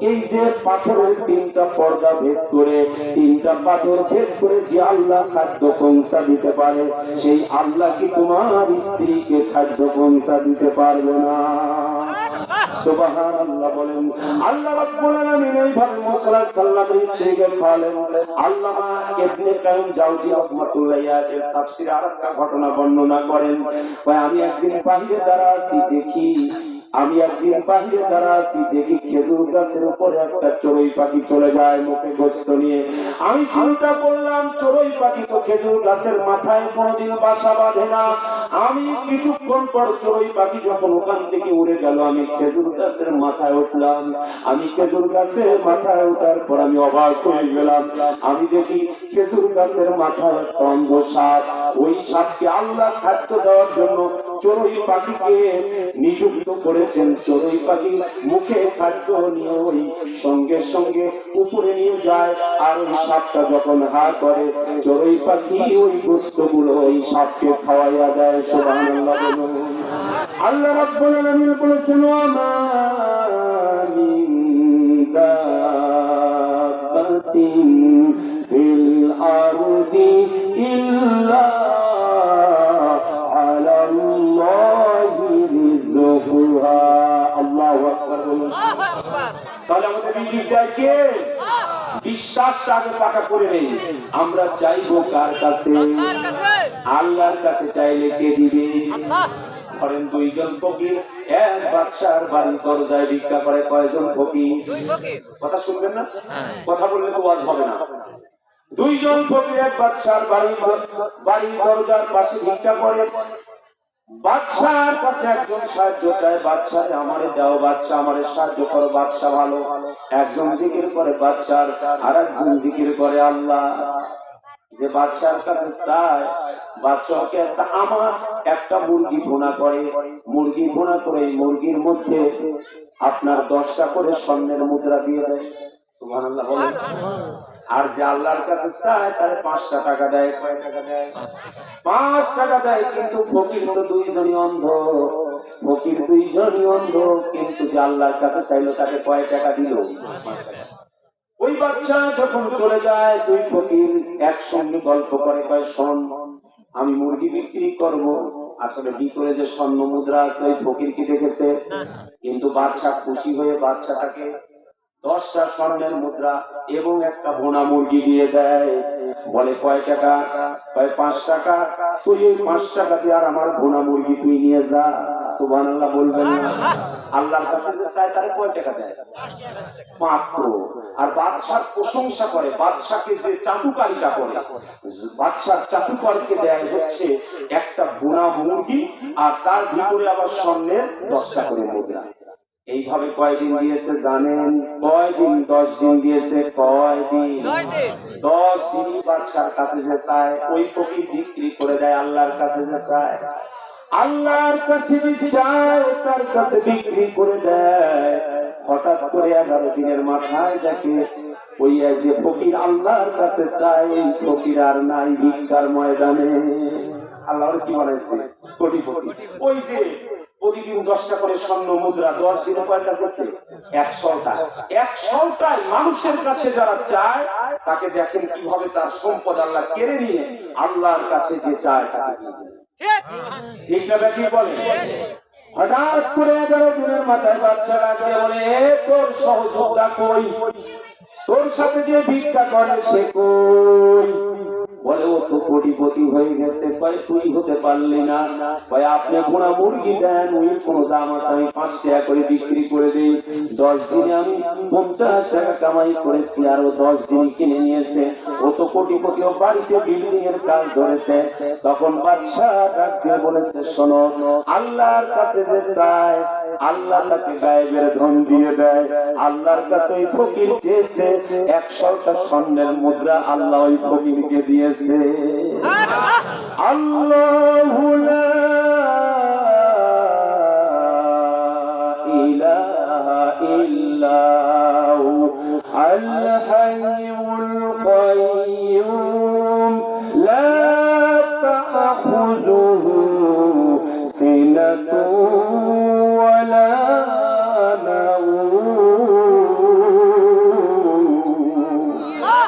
এই যে পাথরের তিনটা পর্দা ভেদ করে, তিনটা পাথর ভেদ করে যে আল্লাহ খাদ্য পৌঁছা দিতে পারে, সেই আল্লাহ কি তোমার স্ত্রীকে খাদ্য পৌঁছা দিতে পারবে না? ঘটনা বর্ণনা করেন। আমি একদিন বাহিরে দাঁড়া আছি, দেখি আমি একদিন বাহিরে দাঁড়া আছি, দেখি খেজুর গাছের উপরে একটা চড়ুই পাখি চলে যায় মুখে গোস্ত নিয়ে। আমি চিন্তা করলাম, চড়ুই পাখি তো খেজুর গাছের মাথায় কোনোদিন বাসা বাঁধে না। আমি কিছুক্ষণ পর চড়ুই পাখি যখন ওখান থেকে উড়ে গেল, আমি খেজুর গাছের মাথায় উঠলাম। আমি খেজুর গাছের মাথায় ওঠার পর আমি অবাক হয়ে গেলাম। আমি দেখি খেজুর গাছের মাথায় একটা অন্ধ সাপ ওই সাপকে আল্লাহ খাদ্য দেওয়ার জন্য চড়ুই পাখিকে নিযুক্ত করেছেন। চড়ুই পাখি মুখে খাদ্য নিয়ে ওই সঙ্গে সঙ্গে উপরে নিয়ে যায়, আর ওই সাপটা যখন হা করে, চড়ুই পাখি ওই বস্তুগুলো ওই সাপকে খাওয়াইয়া দেয়। সুবহানাল্লাহ। আল্লাহ রাব্বুল আলামিন বলেছেন ওয়া মা মিন তাহলে আল্লাহর কাছে চাইলে কে দিবে? ধরেন দুইজন ফকির এক বাদশার বাড়ির দরজায় ভিক্ষা করে কয়জন ফকির কথা শুনবেন না কথা বললে তো ওয়াজ হবে না দুইজন ফকির, এক বাদশার বাড়ির বাড়ির দরজার পাশে ভিক্ষা করে। বাদশার কাছে একজন সাহায্য চায় বাদশা আমারে দাও, বাদশা আমারে সাহায্য করো, বাদশা ভালো। একজন জিকির করে বাদশার আর একজন জিকির করে আল্লাহ। যে বাদশার কাছে চায়, বাদশাকে একটা আমার, একটা মুরগি ভুনা করে। মুরগি ভুনা করে মুরগির মধ্যে আপনার দশটা করে স্বর্ণের মুদ্রা দিয়ে দেয়। সুবহানাল্লাহ, বলেন। আর যে আল্লাহর কাছে চায় তার পাঁচটা টাকা দেয়। কয় টাকা দেয়? পাঁচ টাকা দেয় কিন্তু ফকির তো দুইজনই অন্ধ। ফকির দুইজনই অন্ধ কিন্তু যে আল্লাহর কাছে চাইলো তাকে কয় টাকা দিল? ওই বাচ্চা যখন চলে যায় দুই ফকির একসঙ্গে গল্প করে কয় শোন আমি মুরগি বিক্রি করব। আসলে ভিতরে যে স্বর্ণ মুদ্রা আছে ওই ফকির কি দেখেছে? কিন্তু বাচ্চা খুশি হয়ে বাচ্চাটাকে দশটা স্বর্ণের মুদ্রা এবং একটা ভোনা মুরগি দিয়ে দেয়। বলে, কয় টাকা? কয়, পাঁচ টাকা। তুই ওই পাঁচ টাকা দিয়ে আর আমার ভোনা মুরগি তুই নিয়ে যা। সুবান আল্লাহ বলবেন না। আল্লাহর কাছে যে চায়, তারে কয় টাকা দেয়? মাত্র। আর বাদশার প্রশংসা করে বাদশাকে যে চাটুকারিতা করে বাদশার চাটুকারকে দেয় হচ্ছে একটা বোনা মুরগি আর তার ভিতরে আবার স্বর্ণের দশটা করে মুদ্রা। এইভাবে কয়দিন দিয়েছে জানেন? কয়দিন? দশ দিন দিয়েছে কয়দিন? দশ দিনই বাদশার কাছে যে চায় ওই ফকির বিক্রি করে দেয় আল্লাহর কাছে যে চায়। আল্লাহর কাছে চায় তার কাছে বিক্রি করে দেয়। হঠাৎ করে এগারো দিনের মাথায় দেখে ওই যে ফকির আল্লাহর কাছে চায় ওই ফকির আর নাই ভিক্ষার ময়দানে। আল্লাহর কি বানাইছে কোটিপতি ওই যে প্রতিদিন দশটা করে স্বর্ণ মুদ্রা, দশ দিনে কয়টা করছে? একশোটা একশোটাই মানুষের কাছে যারা চায়, তাকে দেখেন কীভাবে তার সম্পদ আল্লাহ কেড়ে নিয়ে আল্লাহর কাছে যে চায়, তাকে ঠিক না ব্যাটি বলে? হঠাৎ করে এগারো দিনের মাথায় বাচ্চারা গিয়ে বলে তোর সহযোগিতা কই? তোর সাথে যে ভিক্ষা করে সে কই? বলে ও তো কোটিপতি হয়ে গেছে কয় তুই হতে পারলি না। কয় আপনি ঘোড়া মুরগি দেন, ওই কোনো দাম আছে, আমি পাঁচ টাকা করে বিক্রি করে দিই। দশ দিনে আমি পঞ্চাশ টাকা কামাই করেছি আর ও দশ দিন কিনে নিয়েছে। ও তো কোটিপতি, ও বাড়িতে বিল্ডিং এর কাজ ধরেছে। তখন বাচ্চা ডাক দিয়ে বলেছে, শোনো, আল্লাহর কাছে যে চায় আল্লাহ তাকে গায়েবের ধন দিয়ে দেয়। আল্লাহর কাছে ওই ফকির চেয়েছে, একশোটা স্বর্ণের মুদ্রা আল্লাহ ওই ফকিরকে দিয়েছে। আল্লাহ لا تأخذه سنة